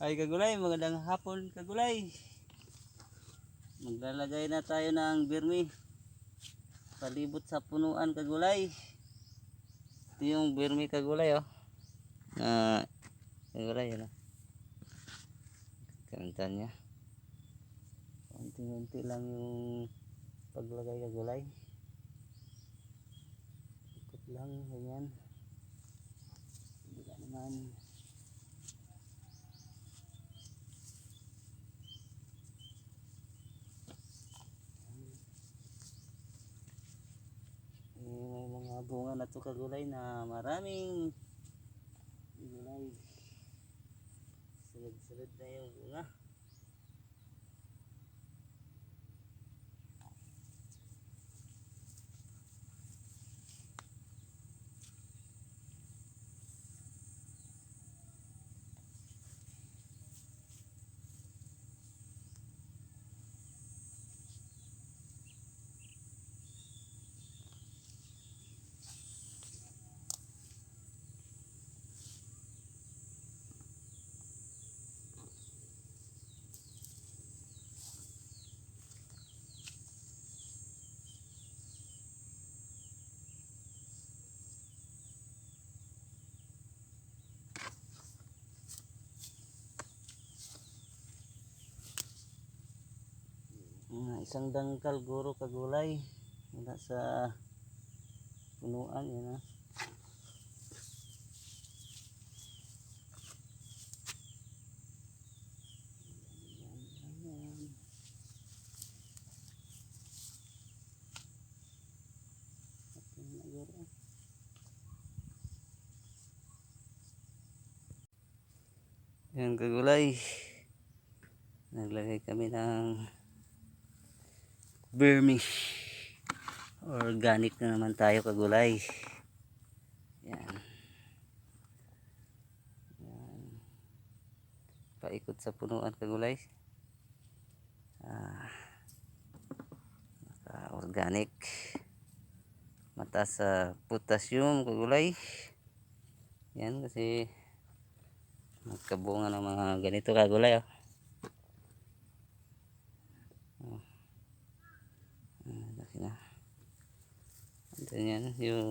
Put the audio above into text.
Ay kagulay, magandang hapon kagulay. Maglalagay na tayo ng birmi. Palibot sa punuan kagulay. Ito yung birmi kagulay oh. Na kagulay yun oh. Ganda niya. Unti-unti lang yung paglagay kagulay. Ikot lang, ganyan. Hindi naman. Bunga na to kagulay na maraming gulay. Sunod-sunod na yung bunga. Mga isang dangkal guro kagulay. Wala sa punuan ah. Yan, na guro. Yan kagulay. Naglagay kami ng vermi organic na naman tayo kagulay. Yan. Yan. Paikot sa punuan kagulay. Ah, organic mataas sa potassium kagulay. Yan kasi magkabunga ng mga ganito kagulay oh. Ah, laki na. Ito yan, yung